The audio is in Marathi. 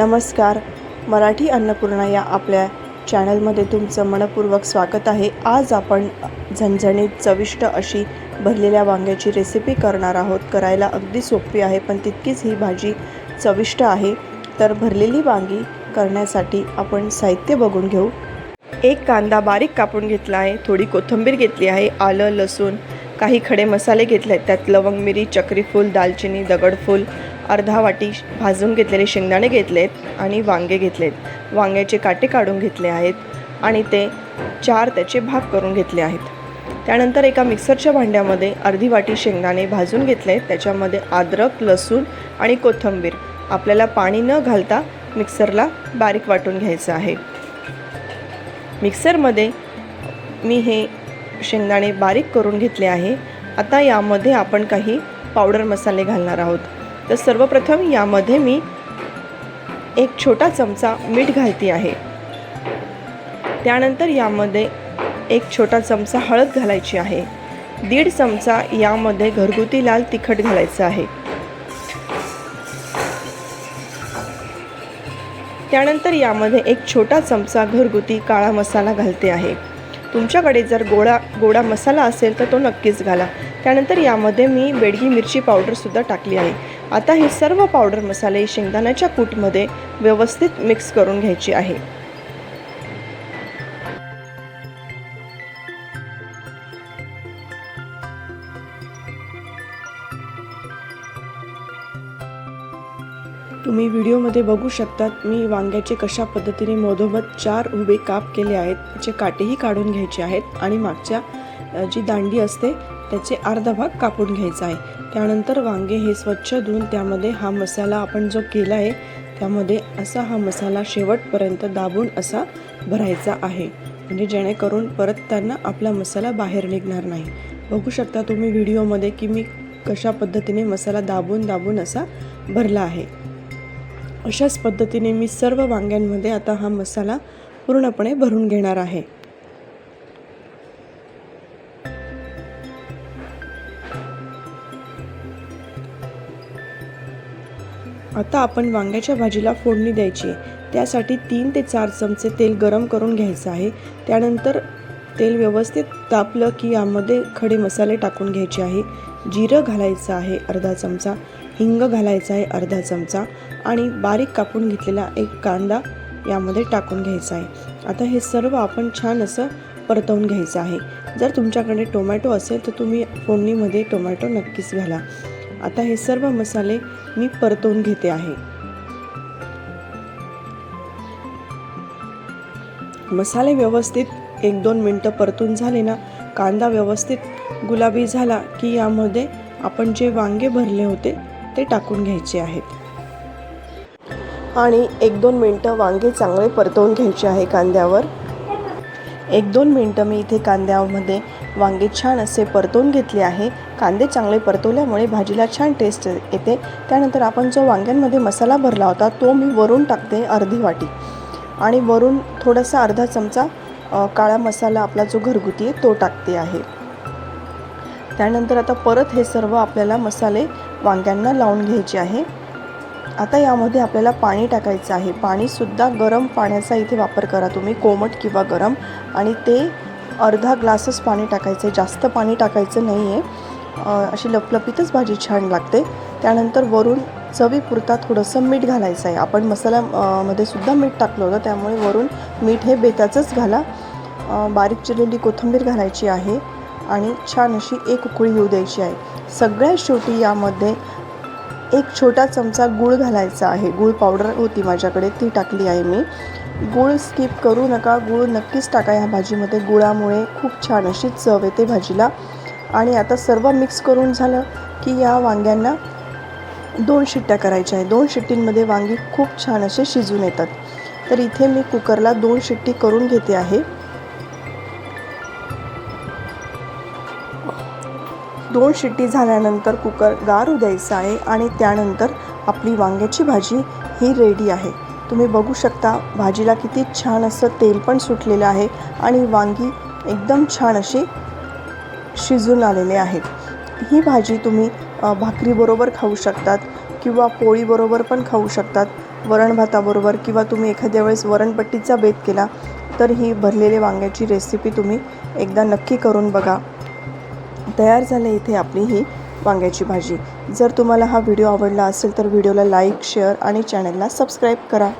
नमस्कार. मराठी अन्नपूर्णा या आपल्या चॅनलमध्ये तुमचं मनपूर्वक स्वागत आहे. आज आपण झणझणीत चविष्ट अशी भरलेल्या वांग्याची रेसिपी करणार आहोत. करायला अगदी सोपी आहे पण तितकीच ही भाजी चविष्ट आहे. तर भरलेली वांगी करण्यासाठी आपण साहित्य बघून घेऊ. एक कांदा बारीक कापून घेतला आहे थोडी कोथिंबीर घेतली आहे आलं लसूण काही खडे मसाले घेतले आहेत. त्यात लवंग मिरी चक्रीफूल दालचिनी दगडफूल अर्धा वाटी भाजून घेतलेले शेंगदाणे घेतले आहेत आणि वांगे घेतलेत. वांग्याचे काटे काढून घेतले आहेत आणि ते चार त्याचे भाग करून घेतले आहेत. त्यानंतर एका मिक्सरच्या भांड्यामध्ये अर्धी वाटी शेंगदाणे भाजून घेतले. आहेत त्याच्यामध्ये अद्रक लसूण आणि कोथिंबीर. आपल्याला पाणी न घालता मिक्सरला बारीक वाटून घ्यायचं आहे. मिक्सरमध्ये मी हे शेंगदाणे बारीक करून घेतले आहे. आता यामध्ये आपण काही पावडर मसाले घालणार आहोत. तर सर्वप्रथम यामध्ये मी एक छोटा चमचा मीठ घालते आहे. त्यानंतर यामध्ये एक छोटा चमचा हळद घालायची आहे. दीड चमचा यामध्ये घरगुती लाल तिखट घालायचं आहे. त्यानंतर यामध्ये एक छोटा चमचा घरगुती काळा मसाला घालते आहे. तुमच्याकडे जर गोळा गोडा मसाला असेल तर तो नक्कीच घाला. त्यानंतर यामध्ये मी बेडगी मिरची पावडरसुद्धा टाकली आहे. आता हे सर्व पावडर मसाले शेंगदाण्याच्या कूटमध्ये व्यवस्थित मिक्स करून घ्यायचे आहे. तुम्ही व्हिडिओमध्ये बघू शकतात मी वांग्याचे कशा पद्धतीने मधोमध चार उभे काप केले आहेत त्याचे काटेही काढून घ्यायचे आहेत आणि मागच्या जी दांडी असते त्याचे अर्धा भाग कापून घ्यायचा आहे. त्यानंतर वांगे हे स्वच्छ धुवून त्यामध्ये हा मसाला आपण जो केला आहे त्यामध्ये असा हा मसाला शेवटपर्यंत दाबून असा भरायचा आहे. म्हणजे जेणेकरून परत त्यांना आपला मसाला बाहेर निघणार नाही. बघू शकता तुम्ही व्हिडिओमध्ये की मी कशा पद्धतीने मसाला दाबून दाबून असा भरला आहे. अशाच पद्धतीने मी सर्व वांग्यांमध्ये आता हा मसाला पूर्णपणे भरून घेणार आहे. आता आपण वांग्याच्या भाजीला फोडणी द्यायची आहे. त्यासाठी तीन ते चार चमचे तेल गरम करून घ्यायचं आहे. त्यानंतर तेल व्यवस्थित तापलं की यामध्ये खडे मसाले टाकून घ्यायचे आहे. जिरं घालायचं आहे अर्धा चमचा हिंग घालायचा आहे अर्धा चमचा आणि बारीक कापून घेतलेला एक कांदा यामध्ये टाकून घ्यायचा आहे. आता हे सर्व आपण छान असं परतवून घ्यायचं आहे. जर तुमच्याकडे टोमॅटो असेल तर तुम्ही फोडणीमध्ये टोमॅटो नक्कीच घाला. आता हे सर्व मसाले मी परतवून घेते आहे. मसाले व्यवस्थित एक दोन मिनटं परतून झाले ना कांदा व्यवस्थित गुलाबी झाला की यामध्ये आपण जे वांगे भरले होते ते टाकून घ्यायचे आहेत. आणि एक दोन मिनटं वांगे चांगले परतवून घ्यायचे आहे कांद्यावर. एक दोन मिनटं मी इथे कांद्यामध्ये वांगे छान असे परतवून घेतले आहे. कांदे चांगले परतवल्यामुळे भाजीला छान टेस्ट येते. त्यानंतर आपण जो वांग्यांमध्ये मसाला भरला होता तो मी वरून टाकते अर्धी वाटी. आणि वरून थोडासा अर्धा चमचा काळा मसाला आपला जो घरगुती आहे तो टाकते आहे. त्यानंतर आता परत हे सर्व आपल्याला मसाले वांग्यांना लावून घ्यायचे आहे. आता यामध्ये आपल्याला पाणी टाकायचं आहे. पाणीसुद्धा गरम पाण्याचा इथे वापर करा तुम्ही कोमट किंवा गरम. आणि ते अर्धा ग्लासच पाणी टाकायचं आहे. जास्त पाणी टाकायचं नाही आहे अशी लपलपीतच भाजी छान लागते. त्यानंतर वरून चवीपुरता थोडंसं मीठ घालायचं आहे. आपण मसाला मध्ये सुद्धा मीठ टाकलं होतं. त्यामुळे वरून मीठ हे बेताचंच घाला. बारीक चिरलेली कोथिंबीर घालायची आहे. आणि छान अशी एक उकळी येऊ द्यायची आहे. सगळ्यात शेवटी यामध्ये एक छोटा चमचा गूळ घालायचा आहे. गूळ पावडर होती माझ्याकडे ती टाकली आहे मी. गूळ स्किप करू नका. गूळ नक्कीच टाका ह्या भाजीमध्ये. गुळामुळे खूप छान अशी चव येते भाजीला. आणि आता सर्व मिक्स करून झालं की या वांग्यांना दोन शिट्ट्या करायच्या आहे दोन शिट्टींमध्ये वांगी खूप छान असे शिजून येतात. तर इथे मी कुकरला दोन शिट्टी करून घेते आहे. दोन शिट्टी झाल्यानंतर कुकर गारू द्यायचा आहे आणि त्यानंतर आपली वांग्याची भाजी ही रेडी आहे. तुम्ही बघू शकता भाजीला किती छान असं तेल पण सुटलेलं आहे आणि वांगी एकदम छान अशी शिजून आलेले आहेत. ही भाजी तुम्ही भाकरीबरोबर खाऊ शकतात किंवा पोळीबरोबर पण खाऊ शकतात वरण भाताबरोबर किंवा तुम्ही एखाद्या वेळेस वरणपट्टीचा बेत केला तर ही भरलेले वांग्याची रेसिपी तुम्ही एकदा नक्की करून बघा. तयार झाले इथे आपली ही वांग्याची भाजी. जर तुम्हाला हा व्हिडिओ आवडला असेल तर व्हिडिओला लाईक शेअर आणि चॅनलला सबस्क्राईब करा.